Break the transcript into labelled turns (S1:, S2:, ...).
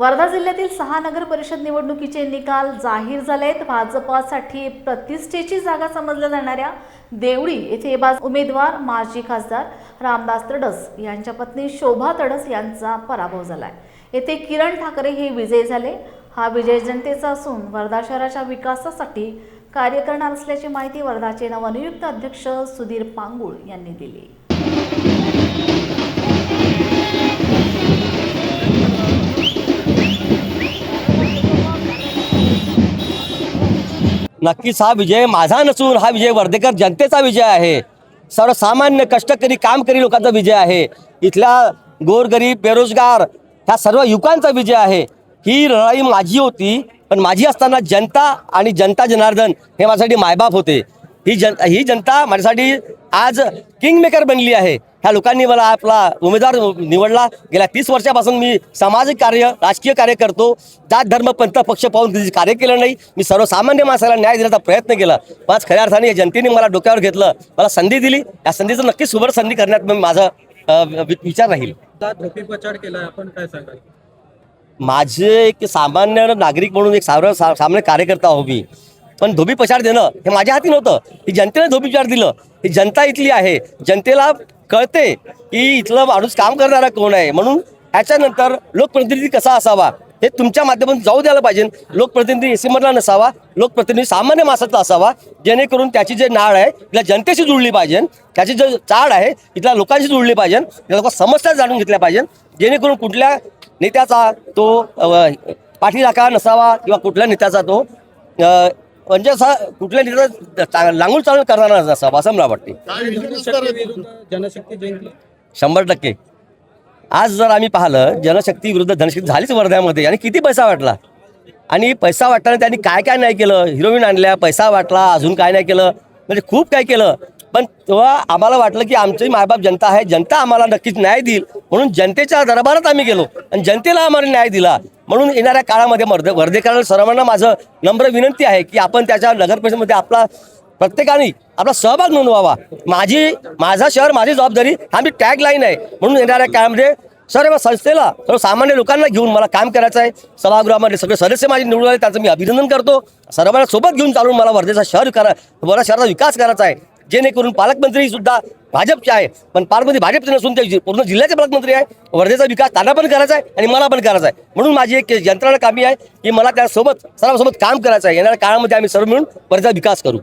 S1: वर्धा जिल्ह्यातील सहा नगर परिषद निवडणुकीचे निकाल जाहीर झालेत. भाजपासाठी प्रतिष्ठेची जागा समजल्या जाणाऱ्या देवळी येथे उमेदवार माजी खासदार रामदास तडस यांच्या पत्नी शोभा तडस यांचा पराभव झालाय. येथे किरण ठाकरे हे विजयी झाले. हा विजय जनतेचा असून वर्धा शहराच्या विकासासाठी कार्य करणार असल्याची माहिती वर्धाचे नवनियुक्त अध्यक्ष सुधीर पांगुळ यांनी दिली.
S2: नक्कीच हा विजय माझा नसून हा विजय वर्धेकर जनतेचा विजय आहे. सर्वसामान्य कष्टकरी कामकरी लोकांचा विजय आहे. इथल्या गोरगरीब बेरोजगार ह्या सर्व युवकांचा विजय आहे. ही लढाई माझी होती पण माझी असताना जनता आणि जनता जनार्दन हे माझ्यासाठी मायबाप होते. ही जन ही जनता माझ्यासाठी आज किंग मेकर बनली आहे. ह्या लोकांनी मला आपला उमेदवार निवडला. गेल्या तीस वर्षापासून मी सामाजिक कार्य राजकीय कार्य करतो. जात धर्म पंथ पक्ष पाहून कधी कार्य केलं नाही. मी सर्वसामान्य माणसाला न्याय देण्याचा प्रयत्न केला. पण आज खऱ्या अर्थाने या जनतेने मला डोक्यावर घेतलं. मला संधी दिली. या संधीचं नक्कीच सुवर संधी करण्यात माझा विचार राहील.
S3: आपण काय सांगाल?
S2: माझे एक सामान्य नागरिक म्हणून एक सामान्य कार्यकर्ता हो मी. पण धोबी पछाड देणं हे माझ्या हाती नव्हतं. ही जनतेने धोबी पछाड दिलं. ही जनता इथली आहे. जनतेला कळते की इथलं माणूस काम करणारा कोण आहे. म्हणून याच्यानंतर लोकप्रतिनिधी कसा असावा हे तुमच्या माध्यमातून जाऊ द्यायला पाहिजे. लोकप्रतिनिधी एसी मधला नसावा. लोकप्रतिनिधी सामान्य माणसाचा असावा. जेणेकरून त्याची जे नाळ आहे तिला जनतेशी जुळली पाहिजे. त्याची जे चाळ आहे इथल्या लोकांशी जुळली पाहिजे. त्या लोक समस्या जाणून घेतल्या पाहिजे. जेणेकरून कुठल्या नेत्याचा तो पाठीराखा नसावा किंवा कुठल्या नेत्याचा तो म्हणजे असा कुठल्या चा- लांगून चालून करणारा नसावा असं मला वाटते.
S3: जनशक्ती जनशक्ती जिंकली.
S2: शंभर टक्के. आज जर आम्ही पाहिलं जनशक्ती विरुद्ध धनशक्ती झालीच वर्ध्यामध्ये. आणि किती पैसा वाटला? आणि पैसा वाटताना त्यांनी काय काय नाही केलं? हिरोईन आणल्या पैसा वाटला अजून काय नाही केलं? म्हणजे खूप काय केलं. पण तेव्हा आम्हाला वाटलं की आमची मायबाप जनता आहे. जनता आम्हाला नक्कीच न्याय देईल. म्हणून जनतेच्या दरबारात आम्ही गेलो. आणि जनतेला आम्हाला न्याय दिला. म्हणून येणाऱ्या काळामध्ये मर्द वर्धेकरांना सर्वांना माझं नम्र विनंती आहे की आपण त्याच्या नगर परिषदेमध्ये आपला प्रत्येकाने आपला सहभाग नोंदवावा. माझी माझा शहर माझी जबाबदारी हा मी टॅग लाईन आहे. म्हणून येणाऱ्या काळामध्ये सर्व संस्थेला सर्व सामान्य लोकांना घेऊन मला काम करायचं आहे. सभागृहामध्ये सगळे सदस्य माझे निवडून आले त्याचं मी अभिनंदन करतो. सर्वांना सोबत घेऊन चालून मला वर्धेचा शहर करा वर्धा शहराचा विकास करायचा आहे. जेणेकरून पालकमंत्री सुद्धा भाजपचे आहे. पण पालकमंत्री भाजपचे नसून ते पूर्ण जिल्ह्याचे पालकमंत्री आहे. वर्धेचा विकास त्यांना पण करायचा आहे आणि मला पण करायचा आहे. म्हणून माझी एक यंत्रणा कामी आहे की मला त्यासोबत सर्वांसोबत काम करायचं आहे. येणाऱ्या काळामध्ये आम्ही सर्व मिळून वर्धेचा विकास करू.